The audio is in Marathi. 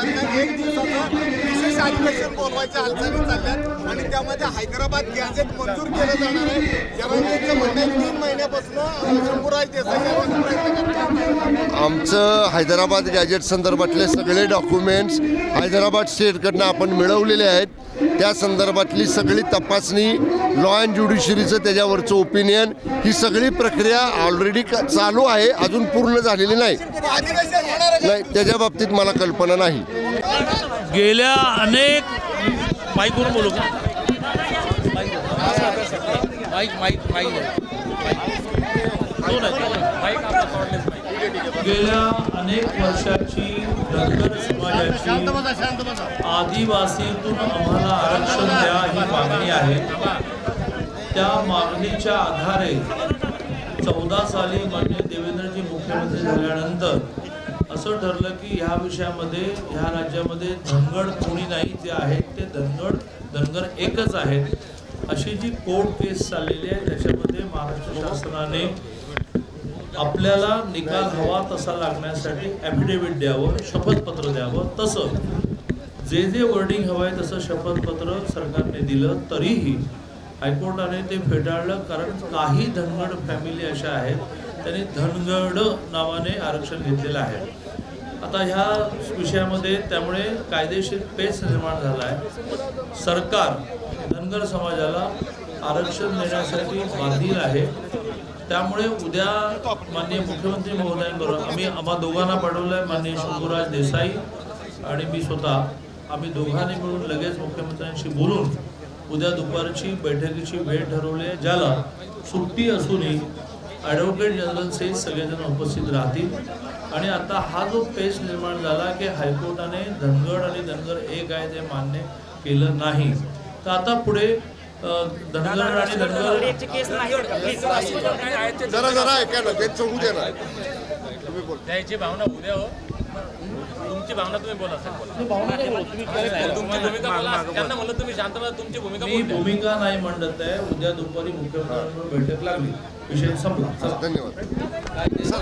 दरम्यान एक दिवसाचं विशेष अधिवेशन बोलवायच्या हालचाली चालल्यात आणि त्यामध्ये हैदराबाद गॅझेट मंजूर केलं जाणार आहे. जरांगेचं म्हणणं आहे तीन महिन्यापासून शंभूराज देसाई यांनी प्रयत्न करतात आमचं हैदराबाद गॅजेट संदर्भातले सगळे डॉक्युमेंट्स हैदराबाद स्टेटकडनं आपण मिळवलेले आहेत. त्या संदर्भातली सगळी तपासणी लॉ अँड ज्युडिशरीचं त्याच्यावरचं ओपिनियन ही सगळी प्रक्रिया ऑलरेडी चालू आहे अजून पूर्ण झालेली नाही. नाही त्याच्या बाबतीत मला कल्पना नाही. गेल्या अनेक माईकवरून बोलू का? Mic mic mic. गेल्या अनेक वर्षाची धनगर समाजाची आदिवासीतून आम्हाला आरक्षण द्या ही मागणी आहे. त्या मागणीच्या आधारे चौदा साली मान्य देवेंद्रजी मुख्यमंत्री झाल्यानंतर असं ठरलं की ह्या विषयामध्ये ह्या राज्यामध्ये धनगड कोणी नाही जे आहेत ते धनगड धनगर एकच आहेत. अशी जी कोर्ट केस चाललेली आहे त्याच्यामध्ये महाराष्ट्र शासनाने आपल्याला निकाल हवा तसा लागण्यासाठी ॲफिडेव्हिट द्यावं शपथपत्र द्यावं. तसं जे जे वर्डिंग हवं आहे तसं शपथपत्र सरकारने दिलं तरीही हायकोर्टाने ते फेटाळलं. कारण काही धनगड फॅमिली अशा आहेत त्यांनी धनगड नावाने आरक्षण घेतलेलं आहे. आता ह्या विषयामध्ये त्यामुळे कायदेशीर पेच निर्माण झाला आहे. सरकार धनगर समाजाला आरक्षण देण्यासाठी बांधील आहे. त्यामुळे उद्या माननीय मुख्यमंत्री महोदयांबरोबर आम्ही आम्हा दोघांना पाठवलं आहे माननीय शंभूराज देसाई आणि मी स्वतः. आम्ही दोघांनी मिळून लगेच मुख्यमंत्र्यांशी बोलून उद्या दुपारची बैठकीची वेळ ठरवली आहे ज्याला सुट्टी असूनही ॲडव्होकेट जनरलचे सगळेजण उपस्थित राहतील. आणि आता हा जो पेच निर्माण झाला की हायकोर्टाने धनगड आणि धनगर एक आहे ते मान्य केलं नाही. तर आता पुढे अ, धनगर आणि धनगर जरा जरा ऐका ना त्यांचं होऊ ना. द्यायची भावना उद्या हो. तुमची भावना तुम्ही बोला बोला. तुमची भूमिका बोला. त्यांना म्हणलं तुम्ही शांत तुमची भूमिका मी बोलते. भूमिका नाही मांडत आहे. उद्या दुपारी मुख्यमंत्र्यांबरोबर बैठक लागली. विषय संपला. धन्यवाद.